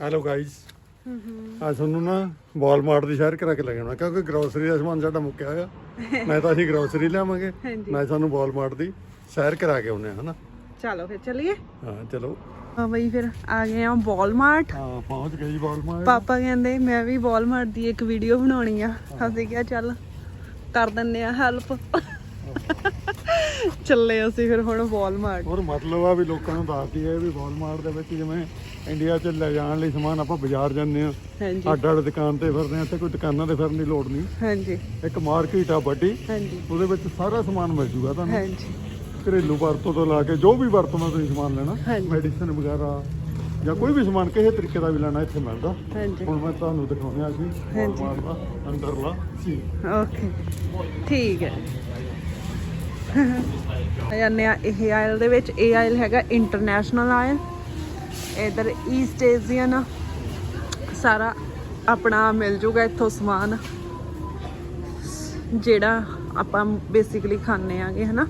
Hello guys ਅੱਜ ਤੁਹਾਨੂੰ ਨਾ ਵਾਲਮਾਰਟ ਦੀ ਸ਼ਹਿਰ ਕਰਾ ਕੇ ਲੈ ਜਾਣਾ ਕਿਉਂਕਿ ਗਰੋਸਰੀ ਦਾ ਸਮਾਨ ਸਾਡਾ ਮੁੱਕਿਆ ਹੋਇਆ। ਮੈਂ ਤਾਂ ਅਸੀਂ ਗਰੋਸਰੀ ਲਿਆਵਾਂਗੇ। ਮੈਂ ਸਾਨੂੰ ਵਾਲਮਾਰਟ ਦੀ ਸੈਰ ਕਰਾ ਕੇ ਆਉਨੇ ਆ ਹਨਾ? ਚਲੋ ਫਿਰ ਚੱਲੀਏ। ਹਾਂ ਚਲੋ। ਹਾਂ ਬਈ ਫਿਰ ਆ ਗਏ ਆ ਵਾਲਮਾਰਟ ਹਾਂ ਪਹੁੰਚ ਗਏ ਜੀ ਵਾਲਮਾਰਟ ਪਾਪਾ ਕਹਿੰਦੇ ਮੈਂ ਵੀ ਵਾਲਮਾਰਟ ਦੀ ਇੱਕ ਵੀਡੀਓ ਬਣਾਉਣੀ ਆ। ਅਸੀਂ ਕਿਹਾ ਚੱਲ ਕਰ ਦਿੰਨੇ ਆ ਹੈਲਪ ਚੱਲੇ ਅਸੀਂ ਫਿਰ ਹੁਣ ਵਾਲਮਾਰਟ ਹੋਰ ਮਤਲਬ ਆ ਵੀ ਲੋਕਾਂ ਨੂੰ ਦੱਸਦੀ ਹੈ ਵੀ ਵਾਲਮਾਰਟ ਦੇ ਵਿੱਚ ਜਿਵੇਂ ਇੰਡੀਆ 'ਚ ਲੈ ਜਾਣ ਲਈ ਸਮਾਨ ਆਪਾਂ ਬਾਜ਼ਾਰ ਜਾਂਦੇ ਆ ਹਾਂਜੀ। ਅੱਡ ਅੱਡ ਦੁਕਾਨ ਤੇ ਫਿਰਦੇ ਆ ਇੱਥੇ ਕੋਈ ਦੁਕਾਨਾਂ ਤੇ ਫਿਰਨ ਦੀ ਲੋੜ ਨਹੀਂ। ਹਾਂਜੀ। ਇੱਕ ਮਾਰਕੀਟ ਆ ਵੱਡੀ ਹਾਂਜੀ। ਉਹਦੇ ਵਿੱਚ ਸਾਰਾ ਸਮਾਨ ਮਿਲ ਜੂਗਾ ਤੁਹਾਨੂੰ। ਹਾਂਜੀ। ਘਰੇਲੂ ਵਰਤੋਂ ਤੋਂ ਲਾ ਕੇ ਜੋ ਵੀ ਵਰਤੋਂ ਦਾ ਤੁਸੀਂ ਸਮਾਨ ਲੈਣਾ ਹਾਂਜੀ। ਮੈਡੀਸਨ ਵਗੈਰਾ ਜਾਂ ਕੋਈ ਵੀ ਸਮਾਨ ਕਿਸੇ ਤਰੀਕੇ ਦਾ ਵੀ ਲੈਣਾ ਇੱਥੇ ਮਿਲਦਾ। ਹਾਂਜੀ। ਹੁਣ ਮੈਂ ਤੁਹਾਨੂੰ ਦਿਖਾਉਣਾ ਸੀ ਹਾਂਜੀ। ਵਾਲਮਾਰਟ ਦਾ ਅੰਦਰਲਾ ਸੀ। ਓਕੇ। ਠੀਕ ਹੈ। ਜਾਂਦੇ ਆ ਇਹ ਆਇਲ ਦੇ ਵਿੱਚ ਇਹ ਆਇਲ ਹੈਗਾ ਇੰਟਰਨੈਸ਼ਨਲ ਆਇਲ ਇਧਰ ਈਸਟ ਏਜ਼ੀਅਨ ਸਾਰਾ ਆਪਣਾ ਮਿਲ ਜੂਗਾ ਇੱਥੋਂ ਸਮਾਨ। ਜਿਹੜਾ ਆਪਾਂ ਬੇਸਿਕਲੀ ਖਾਣੇ ਆਗੇ ਹਨਾ?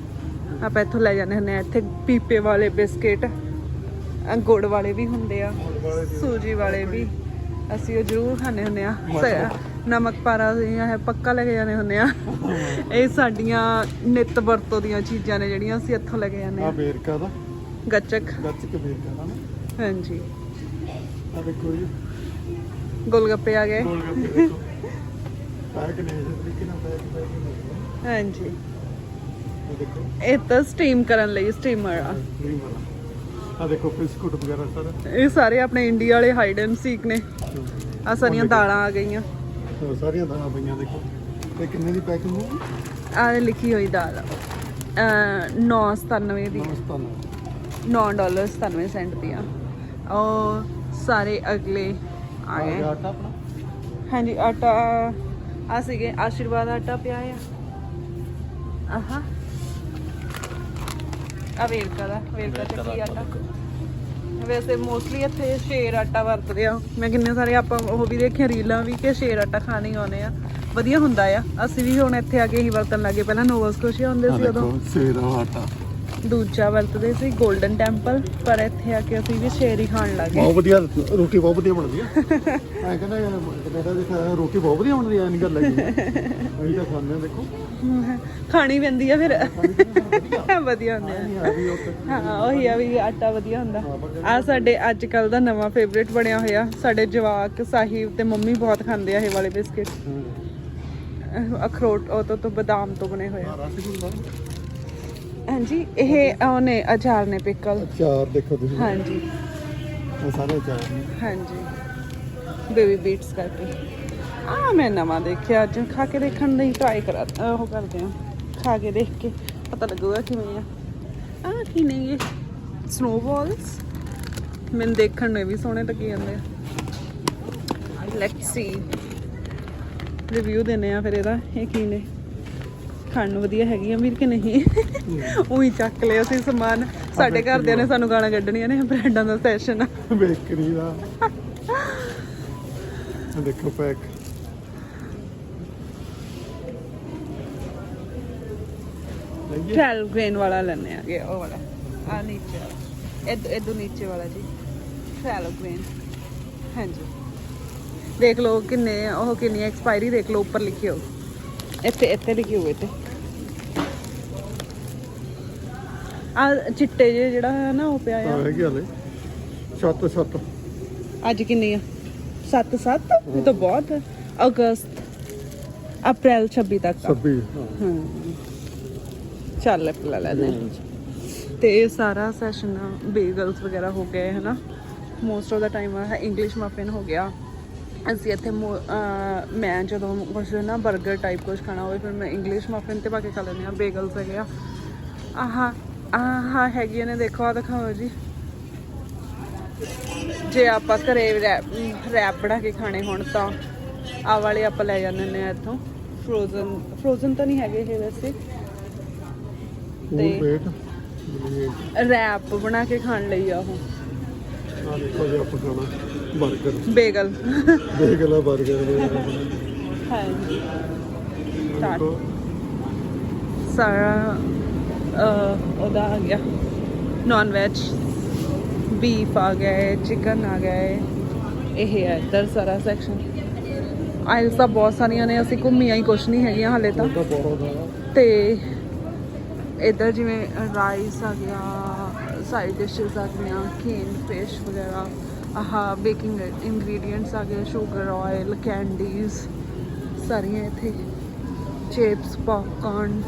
ਆਪਾਂ ਇੱਥੋਂ ਲੈ ਜਾਂਦੇ ਹੁੰਦੇ ਆ। ਇੱਥੇ ਪੀਪੇ ਵਾਲੇ ਬਿਸਕਿਟ ਗੁੜ ਵਾਲੇ ਵੀ ਹੁੰਦੇ ਆ ਸੂਜੀ ਵਾਲੇ ਵੀ। ਅਸੀਂ ਉਹ ਜ਼ਰੂਰ ਖਾਣੇ ਹੁੰਦੇ ਆ। ਨਮਕ ਪਾਰਾ ਅਸੀਂ ਇਹ ਪੱਕਾ ਲੈ ਕੇ ਜਾਂਦੇ ਹੁੰਦੇ ਆ। ਇਹ ਸਾਡੀਆਂ ਨਿੱਤ ਵਰਤੋਂ ਦੀਆਂ ਚੀਜ਼ਾਂ ਨੇ ਜਿਹੜੀਆਂ ਅਸੀਂ ਇੱਥੋਂ ਲੈ ਕੇ ਜਾਂਦੇ ਆ। ਆ ਵੇਰਕਾ ਦਾ। ਗੱਚਕ। ਗੱਚਕ ਵੇਰਕਾ ਦਾ ਨਾ। ਹਾਂਜੀ। ਆ ਦੇਖੋ ਜੀ। ਗੋਲਗੱਪੇ ਆ ਗਏ। ਗੋਲ ਗੱਪੇ ਦੇਖੋ। ਪੈਕ ਨੇ ਇਸ ਤਰੀਕੇ ਨਾਲ ਪੈਕ ਪੈਕ ਨੇ। ਹਾਂਜੀ। ਆ ਦੇਖੋ। ਇਹ ਤਾਂ ਸਟੀਮ ਕਰਨ ਲਈ ਸਟੀਮਰ ਆ। ਵਾਲਾ। ਆ ਦੇਖੋ ਬਿਸਕੁਟ ਵਗੈਰਾ ਸਾਰਾ। ਇਹ ਸਾਰੇ ਆਪਣੇ ਇੰਡੀਆ ਵਾਲੇ ਹਾਈਡ ਐਂਡ ਸੀਕ ਨੇ। ਆ ਸਾਰੀਆਂ ਦਾਲਾਂ ਆ ਗਈਆਂ। ਹਾਂ, ਸਾਰੀਆਂ ਦਾਲਾਂ ਪਈਆਂ ਦੇਖੋ। ਤੇ ਕਿੰਨੇ ਦੀ ਪੈਕਿੰਗ ਹੋਊਗੀ? ਆ ਲਿਖੀ ਹੋਈ ਦਾਲ ਆ। 997 ਦੀ। ਨਮਸਤਾਨ 9 ਡਾਲਰ 97 ਸੈਂਟ ਦੀਆਂ। ਉਹ ਸਾਰੇ ਅਗਲੇ ਆ ਗਏ। ਗਿਆ ਆਟਾ ਆਪਣਾ? ਹਾਂਜੀ ਆਟਾ ਆ ਸੀਗੇ ਆਸ਼ੀਰਵਾਦ ਆਟਾ ਪਿਆ ਆ। ਆਹਾ। ਆ ਵੇਰਕਾ ਦਾ ਵੇਰਕਾ ਚੱਕੀ ਆਟਾ? ਵੈਸੇ ਮੋਸਟਲੀ ਇੱਥੇ ਸ਼ੇਰ ਆਟਾ ਵਰਤਦੇ ਆ। ਮੈਂ ਕਿੰਨੇ ਸਾਰੇ ਆਪਾਂ ਉਹ ਵੀ ਦੇਖਿਆ ਰੀਲਾਂ ਵੀ ਕਿ ਸ਼ੇਰ ਆਟਾ ਖਾਣੇ ਆਉਨੇ ਆ। ਵਧੀਆ ਹੁੰਦਾ ਆ। ਅਸੀਂ ਵੀ ਹੁਣ ਇੱਥੇ ਆ ਕੇ ਹੀ ਵਰਤਣ ਲੱਗੇ ਪਹਿਲਾਂ ਨੋਵਾ ਸਕੋਸ਼ੀਆ ਹੁੰਦੇ ਸੀ ਉਦੋਂ। ਸੇਰ ਆਟਾ। ਦੂਜਾ ਵਰਤਦੇ ਸੀ 골ਡਨ ਟੈਂਪਲ ਪਰ ਇੱਥੇ ਆ ਕੇ ਅਸੀਂ ਵੀ ਸ਼ੇਰ ਹੀ ਖਾਣ ਲੱਗੇ ਬਹੁਤ ਵਧੀਆ ਰੋਟੀ ਬਹੁਤ ਵਧੀਆ ਬਣਦੀ ਆ। ਮੈਂ ਕਹਿੰਦਾ ਕੈਨੇਡਾ ਦੀ ਰੋਟੀ ਬਹੁਤ ਵਧੀਆ ਬਣਦੀ ਆ ਨਹੀਂ ਗੱਲ ਹੈ ਅਸੀਂ ਤਾਂ ਖਾਂਦੇ ਆ ਦੇਖੋ। ਖਾਣੀ ਪੈਂਦੀ ਆ ਫਿਰ। ਵਧੀਆ। ਹੁੰਦੇ ਆ। ਹਾਂ ਉਹੀ ਆ ਵੀ ਆਟਾ ਵਧੀਆ ਹੁੰਦਾ। ਆ ਸਾਡੇ ਅੱਜ ਕੱਲ ਦਾ ਨਵਾਂ ਫੇਵਰੇਟ ਬਣਿਆ ਹੋਇਆ। ਸਾਡੇ ਜਵਾਕ ਸਾਹਿਬ ਤੇ ਮੰਮੀ ਬਹੁਤ ਖਾਂਦੇ ਆ ਇਹ ਵਾਲੇ ਬਿਸਕਿਟ। ਅਖਰੋਟ ਉਹ ਤੋਂ ਤੋਂ ਬਦਾਮ ਤੋਂ ਬਣੇ ਹੋਏ ਆ। ਹਾਂਜੀ ਇਹ ਉਹਨੇ ਅਚਾਰ ਨੇ ਪਿਕਲ ਚਾਰ ਦੇਖੋ ਤੁਸੀਂ। ਹਾਂਜੀ। ਇਹ ਸਾਰੇ ਚਾਰ ਨੇ। ਹਾਂਜੀ। ਬੇਬੀ ਬੀਟਸ ਕਰਕੇ। ਆ ਮੈਂ ਨਵਾਂ ਦੇਖਿਆ ਅੱਜ ਖਾ ਕੇ ਦੇਖਣ ਲਈ ਟਰਾਈ ਕਰਾ ਉਹ ਕਰਦੇ ਆ। ਖਾ ਕੇ ਦੇਖ ਕੇ ਪਤਾ ਲੱਗੂਗਾ ਕਿਵੇਂ ਆ। ਆ ਕੀ ਨੇ ਇਹ? ਸਨੋਬਾਲਸ ਮੈਨੂੰ ਦੇਖਣ ਨੂੰ ਵੀ ਸੋਹਣੇ ਲੱਗੀ ਜਾਂਦੇ ਆ। ਲੈਟਸ ਸੀ ਰਿਵਿਊ ਦਿੰਨੇ ਆ ਫਿਰ ਇਹਦਾ ਇਹ ਕੀ ਨੇ? ਖਾਣ ਨੂੰ ਵਧੀਆ ਹੈਗੀਆਂ ਵੀਰ ਕਿ ਨਹੀਂ? ਉਹੀ ਚੱਕ ਲਿਆ ਸੀ ਸਮਾਨ। ਸਾਡੇ ਘਰਦਿਆਂ ਨੇ ਸਾਨੂੰ ਗਾਲਾਂ ਕੱਢਣੀਆਂ ਨੇ ਬ੍ਰੈਡਾਂ ਦਾ ਸੈਸ਼ਨ। ਬੇਕਰੀ ਦਾ। ਇਹ ਦੇਖੋ ਪੈਕ। 12 ਗ੍ਰੇਨ ਵਾਲਾ ਲੈਣੇ ਆ ਉਹ ਵਾਲਾ। ਆ ਨੀਚੇ ਇਹ ਇਦੋਂ ਨੀਚੇ ਵਾਲਾ ਜੀ। 12 ਗ੍ਰੇਨ ਹਾਂਜੀ। ਦੇਖ ਲਓ ਕਿੰਨੇ ਉਹ ਕਿੰਨੀ ਐਕਸਪਾਇਰੀ ਦੇਖ ਲਓ ਉੱਪਰ ਲਿਖੀ ਇੱਥੇ ਇੱਥੇ ਲਿਖੀ ਹੋਵੇ ਤੇ। ਆ ਚਿੱਟੇ ਜਿਹੇ ਜਿਹੜਾ ਹੈ ਨਾ ਉਹ ਪਿਆ ਆ। ਹੈਗੀ ਹਲੇ। ਸੱਤ ਸੱਤ। ਅੱਜ ਕਿੰਨੀ ਆ? 7 7 ਇਹ ਤਾਂ ਬਹੁਤ ਹੈ ਅਗਸਤ ਅਪ੍ਰੈਲ 26 ਤੱਕ ਆ। 26 ਹਾਂ। ਹਾਂ। ਚੱਲ ਲੈ ਲੈਨੇ ਤੇ ਇਹ ਸਾਰਾ ਸੈਸ਼ਨ ਬੇਗਲਸ ਵਗੈਰਾ ਹੋ ਗਏ ਹਨਾ? ਮੋਸਟ ਆਫ ਦਾ ਟਾਈਮ ਆ ਇੰਗਲਿਸ਼ ਮਫਿਨ ਹੋ ਗਿਆ। ਅਸੀਂ ਇੱਥੇ ਮੋ- ਜਦੋਂ ਕੁਛ ਨਾ 버ਗਰ ਟਾਈਪ ਕੁਝ ਖਾਣਾ ਹੋਵੇ ਫਿਰ ਮੈਂ ਇੰਗਲਿਸ਼ ਮਫਿਨ ਤੇ ਪਾ ਕੇ ਖਾ ਲੈਂਦੀ ਆ ਬੇਗਲਸ ਹੈਗੇ ਆ। ਆਹਾ ਆਹਾ ਹੈਗੀਆਂ ਨੇ ਦੇਖੋ ਆ ਦਿਖਾਓ ਜੀ। ਜੇ ਆਪਾਂ ਘਰੇ ਰੈਪ ਬਣਾ ਕੇ ਖਾਣੇ ਹੋਣ ਤਾਂ ਆ ਵਾਲੇ ਆਪਾਂ ਲੈ ਜਾਂਦੇ ਨੇ ਇੱਥੋਂ। ਫਰੋਜ਼ਨ ਫਰੋਜ਼ਨ ਤਾਂ ਨਹੀਂ ਹੈਗੇ ਇਹ ਵੈਸੇ। ਤੇ ਰੈਪ ਬਣਾ ਕੇ ਖਾਣ ਲਈ ਆ ਉਹ। ਆ ਦੇਖੋ ਜੀ ਆਪਾਂ ਖਾਣਾ 버ਗਰ ਬੇਗਲ ਦੇਖ ਲਾ 버ਗਰ ਹਾਂਜੀ। ਦੇਖੋ। ਸਾਰਾ ਅਹ, ਉਹਦਾ ਆ ਗਿਆ। ਨਾਨ ਵੈਜ ਬੀਫ ਆ ਗਿਆ ਹੈ ਚਿਕਨ ਆ ਗਿਆ ਹੈ ਇਹ ਹੈ ਇੱਧਰ ਸਾਰਾ ਸੈਕਸ਼ਨ ਆਇਲਸ ਤਾਂ ਬਹੁਤ ਸਾਰੀਆਂ ਨੇ ਅਸੀਂ ਘੁੰਮੀਆਂ ਹੀ ਕੁਛ ਨਹੀਂ ਹੈਗੀਆਂ ਹਾਲੇ ਤਾਂ। ਬਹੁਤ ਆ। ਤੇ ਇੱਧਰ ਜਿਵੇਂ ਰਾਈਸ ਆ ਗਿਆ ਸਾਈਡ ਡਿਸ਼ਸ ਆ ਗਈਆਂ ਕੇਨ ਫਿਸ਼ ਵਗੈਰਾ ਆਹ ਬੇਕਿੰਗ ਇੰਗਰੀਡੀਅੰਟਸ ਆ ਗਏ ਸ਼ੂਗਰ ਆਇਲ ਕੈਂਡੀਜ਼ ਸਾਰੀਆਂ ਇੱਥੇ ਚਿਪਸ ਪੌਪਕਾਰਨ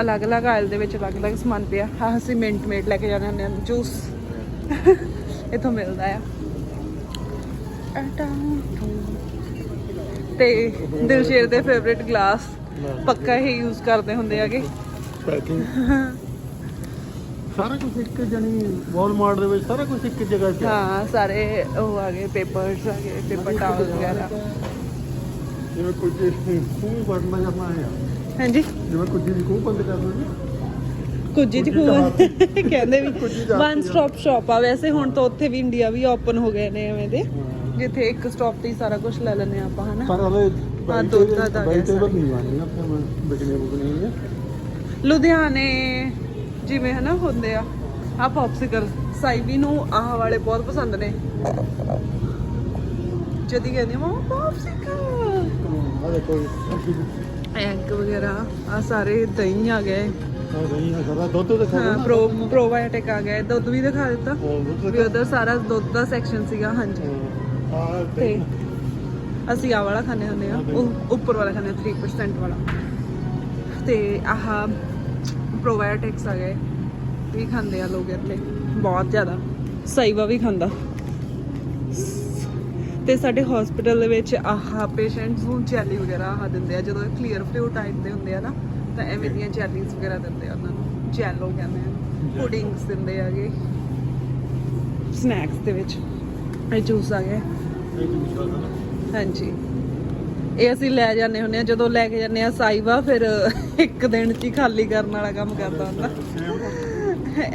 ਅਲੱਗ-ਅਲੱਗ ਆਇਲ ਦੇ ਵਿੱਚ ਅਲੱਗ-ਅਲੱਗ ਸਮਾਨ ਪਿਆ ਆਹ ਅਸੀਂ ਮਿੰਟ ਮੇਡ ਲੈ ਕੇ ਜਾਣੇ ਹੁੰਦੇ ਹਾਂ ਜੂਸ ਇੱਥੋਂ ਮਿਲਦਾ ਆ ਤੇ ਦਿਲਸ਼ੇਰ ਦੇ ਫੇਵਰਿਟ ਗਲਾਸ ਪੱਕਾ ਹੀ ਯੂਜ਼ ਕਰਦੇ ਹੁੰਦੇ ਆਗੇ ਪੈਕਿੰਗ ਸਾਰਾ ਕੁਝ ਇੱਕ ਜਣੀ ਵਾਲਮਾਰਟ ਦੇ ਵਿੱਚ ਸਾਰਾ ਕੁਝ ਇੱਕ ਜਗ੍ਹਾ 'ਚ ਆ। ਹਾਂ ਸਾਰੇ ਉਹ ਆ ਗਏ ਪੇਪਰਸ ਆ ਗਏ ਪੇਪਰ ਟਾਵਲ ਵਗੈਰਾ। ਜਿਵੇਂ ਕੁਝ ਖੂਹ ਵੜਨਾ ਕਰਨਾ ਹੈ ਹਾਂਜੀ? ਜਿਵੇਂ ਕੁਝ ਦੀ ਖੂਹ ਬੰਦ ਕਰਨਾ ਨਾ ਕੁਝ ਹੀ ਖੂਹ ਕਹਿੰਦੇ ਵੀ ਜਾ ਵਨ ਸਟਾਪ ਸ਼ਾਪ ਆ। ਵੈਸੇ ਹੁਣ ਤਾਂ ਉੱਥੇ ਵੀ ਇੰਡੀਆ ਵੀ ਓਪਨ ਹੋ ਗਏ ਨੇ ਐਵੇਂ ਦੇ। ਜਿੱਥੇ ਇੱਕ ਸਟਾਪ ਤੇ ਹੀ ਸਾਰਾ ਕੁਝ ਲੈ ਆ ਆਪਾਂ ਹਨਾ? ਪਰ ਹਲੇ ਹਾਂ, ਦੁੱਧ ਦਾ ਤਾਂ ਵੈਸਾ। ਨਹੀਂ ਆਣੀ ਮੈਂ ਬਿਕਨੇ ਬੁਕਨੇ ਨਹੀਂ ਲੁਧਿਆਣੇ ਜਿਵੇਂ ਹਨਾ ਹੁੰਦੇ ਆ। ਆ ਪੌਪਸਿਕਲ ਸਾਈਵੀ ਨੂੰ ਆਹ ਵਾਲੇ ਬਹੁਤ ਪਸੰਦ ਨੇ। ਜਦੀ ਕਹਿੰਦੀ ਮਮਾ ਪੌਪਸਿਕਲ ਆ ਦੇਖੋ ਐਗ ਵਗੈਰਾ ਆ ਸਾਰੇ ਦਹੀਂ ਆ ਗਏ। ਆ ਗਈ ਹੈ ਸਾਰਾ ਦੁੱਧ ਦਿਖਾ ਹਾਂ ਪ੍ਰੋ ਪ੍ਰੋਬਾਇਓਟਿਕ ਆ ਗਏ। ਦੁੱਧ ਵੀ ਦਿਖਾ ਦਿੱਤਾ। ਵੀ ਉਧਰ ਸਾਰਾ ਦੁੱਧ ਦਾ ਸੈਕਸ਼ਨ ਸੀਗਾ ਹਾਂਜੀ। ਆ ਤੇ ਅਸੀਂ ਆ ਵਾਲਾ ਖਾਣੇ ਹੁੰਦੇ ਆ ਉਹ ਉੱਪਰ ਵਾਲਾ ਖਾਣੇ 3% ਵਾਲਾ। ਤੇ ਆਹ ਪ੍ਰੋਬਾਇਓਟਿਕਸ ਆ ਗਏ। ਵੀ ਖਾਂਦੇ ਆ ਲੋਕ ਇੱਥੇ ਬਹੁਤ ਜ਼ਿਆਦਾ। ਸਾਈਵਾ ਵੀ ਖਾਂਦਾ। ਤੇ ਸਾਡੇ ਹਸਪੀਟਲ ਦੇ ਵਿੱਚ ਆਹ ਪੇਸ਼ੈਂਟਸ ਨੂੰ ਜੈਲੀ ਵਗੈਰਾ ਆਹ ਦਿੰਦੇ ਆ। ਜਦੋਂ ਕਲੀਅਰ ਫਲੂ ਟਾਈਪ ਦੇ ਹੁੰਦੇ ਆ ਨਾ ਤਾਂ ਐਵੇਂ ਦੀਆਂ ਜੈਲੀਜ਼ ਵਗੈਰਾ ਦਿੰਦੇ ਆ ਉਹਨਾਂ ਨੂੰ। ਜੈਲੋ ਕਹਿੰਦੇ ਆ। ਪੁਡਿੰਗਸ ਦਿੰਦੇ ਆਗੇ ਸਨੈਕਸ ਦੇ ਵਿੱਚ। ਇਹ ਜੂਸ ਆ ਗਏ। ਹਾਂਜੀ। ਇਹ ਅਸੀਂ ਲੈ ਜਾਂਦੇ ਹੁੰਦੇ ਆ ਜਦੋਂ ਲੈ ਕੇ ਜਾਂਦੇ ਆ ਸਾਈਵਾ ਫਿਰ ਇੱਕ ਦਿਨ ਚ ਹੀ ਖਾਲੀ ਕਰਨ ਵਾਲਾ ਕੰਮ ਕਰਦਾ ਹੁੰਦਾ।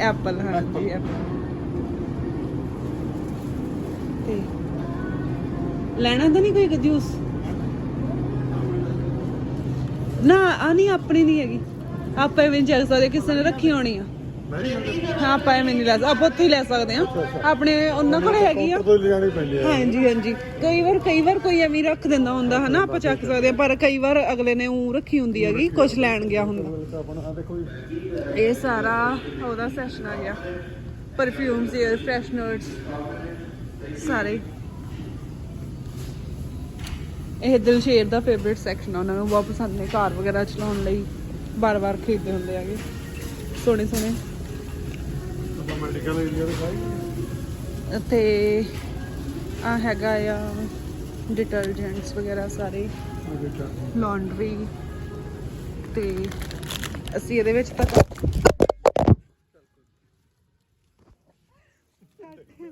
ਐਪਲ ਹਾਂਜੀ ਐਪਲ ਤੇ ਲੈਣਾ ਤਾਂ ਨਹੀਂ ਕੋਈ ਜੂਸ ਨਾ ਆ ਨਹੀਂ ਆਪਣੀ ਨਹੀਂ ਹੈਗੀ। ਆਪਾਂ ਐਵੇਂ ਚੱਲ ਸਕਦੇ ਕਿਸੇ ਨੇ ਰੱਖੀ ਹੋਣੀ ਆ। ਹਾਂ ਆਪਾਂ ਐਵੇਂ ਨਹੀਂ ਲੈ ਸਕਦੇ ਆਪਾਂ ਉੱਥੇ ਹੀ ਲੈ ਸਕਦੇ ਆ ਆਪਣੇ ਉਹਨਾਂ ਕੋਲ ਹੈਗੀ ਆ। ਤੋਂ ਲਿਜਾਣੀ ਪੈਂਦੀ ਹੈ। ਹਾਂਜੀ ਹਾਂਜੀ। ਕਈ ਵਾਰ ਕਈ ਵਾਰ ਕੋਈ ਐਵੇਂ ਰੱਖ ਦਿੰਦਾ ਹੁੰਦਾ ਹਨਾ? ਆਪਾਂ ਚੱਕ ਸਕਦੇ ਆ ਪਰ ਕਈ ਵਾਰ ਅਗਲੇ ਨੇ ਉਹ ਰੱਖੀ ਹੁੰਦੀ ਹੈਗੀ ਕੁਝ ਲੈਣ ਗਿਆ ਹੁੰਦਾ। ਆਪਣਾ ਦੇਖੋ ਇਹ ਸਾਰਾ ਉਹਦਾ ਸੈਸ਼ਨ ਆ ਗਿਆ। ਪਰਫਿਊਮਸ 에ਅਰ ਫਰੈਸ਼ਨਰਸ ਸਾਰੇ। ਇਹ ਦਿਲਸ਼ੇਰ ਦਾ ਫੇਵਰਿਟ ਸੈਕਸ਼ਨ ਆ ਉਹਨਾਂ ਨੂੰ ਬਹੁਤ ਪਸੰਦ ਨੇ ਕਾਰ ਵਗੈਰਾ ਚਲਾਉਣ ਲਈ। ਬਾਰ-ਬਾਰ ਖਰੀਦਦੇ ਹੁੰਦੇ ਆਗੇ ਸੋਹਣੇ ਸੋਹਣੇ ਮੈਡੀਕਲ ਏਰੀਆ ਦੇ ਤੇ ਆ ਹੈਗਾ ਆ ਡਿਟਰਜੈਂਟਸ ਵਗੈਰਾ ਸਾਰੇ। ਲਾਂਡਰੀ ਤੇ ਅਸੀਂ ਇਹਦੇ ਵਿੱਚ ਤਾਂ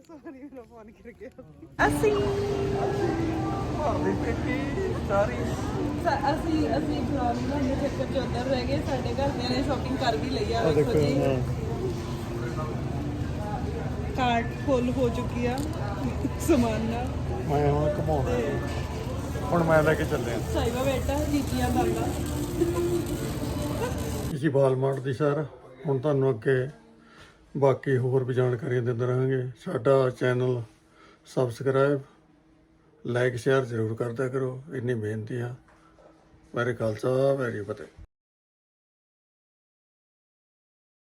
ਸੌਰੀ ਮੇਰਾ ਫੋਨ ਕਰ ਗਿਆ। ਅਸੀਂ ਸਾਰੀ ਸਾ- ਅਸੀਂ ਅਸੀਂ ਫਰਾਮ ਦੇ ਚੱਕਰ ਚ ਉੱਧਰ ਰਹਿ ਗਏ ਸਾਡੇ ਘਰਦਿਆਂ ਨੇ ਸ਼ਾਪਿੰਗ ਕਰ ਵੀ ਲਈ ਆ ਵੇਖੋ ਜੀ। ਕਾਰਟ ਫੁੱਲ ਹੋ ਚੁੱਕੀ ਆ ਸਮਾਨ ਨਾਲ। ਮੈਂ ਹੁਣ ਘਮਾਉਣਾ। ਹੁਣ ਮੈਂ ਲੈ ਕੇ ਚੱਲਿਆ। ਸਾਈਵਾ ਬੇਟਾ ਜੀਤੀਆਂ ਦਾਦਾ ਇਸੀ ਵਾਲਮਾਰਟ ਦੀ ਸਰ। ਹੁਣ ਤੁਹਾਨੂੰ ਅੱਗੇ ਬਾਕੀ ਹੋਰ ਵੀ ਜਾਣਕਾਰੀਆਂ ਦਿੰਦੇ ਰਹਾਂਗੇ। ਸਾਡਾ ਚੈਨਲ ਸਬਸਕ੍ਰਾਈਬ ਲਾਈਕ ਸ਼ੇਅਰ ਜ਼ਰੂਰ ਕਰਦਿਆ ਕਰੋ। ਇੰਨੀ ਬੇਨਤੀ ਆ। ਮੇਰੇ ਖਾਲਸਾ ਵੈਰੀ ਫਤਿਹ।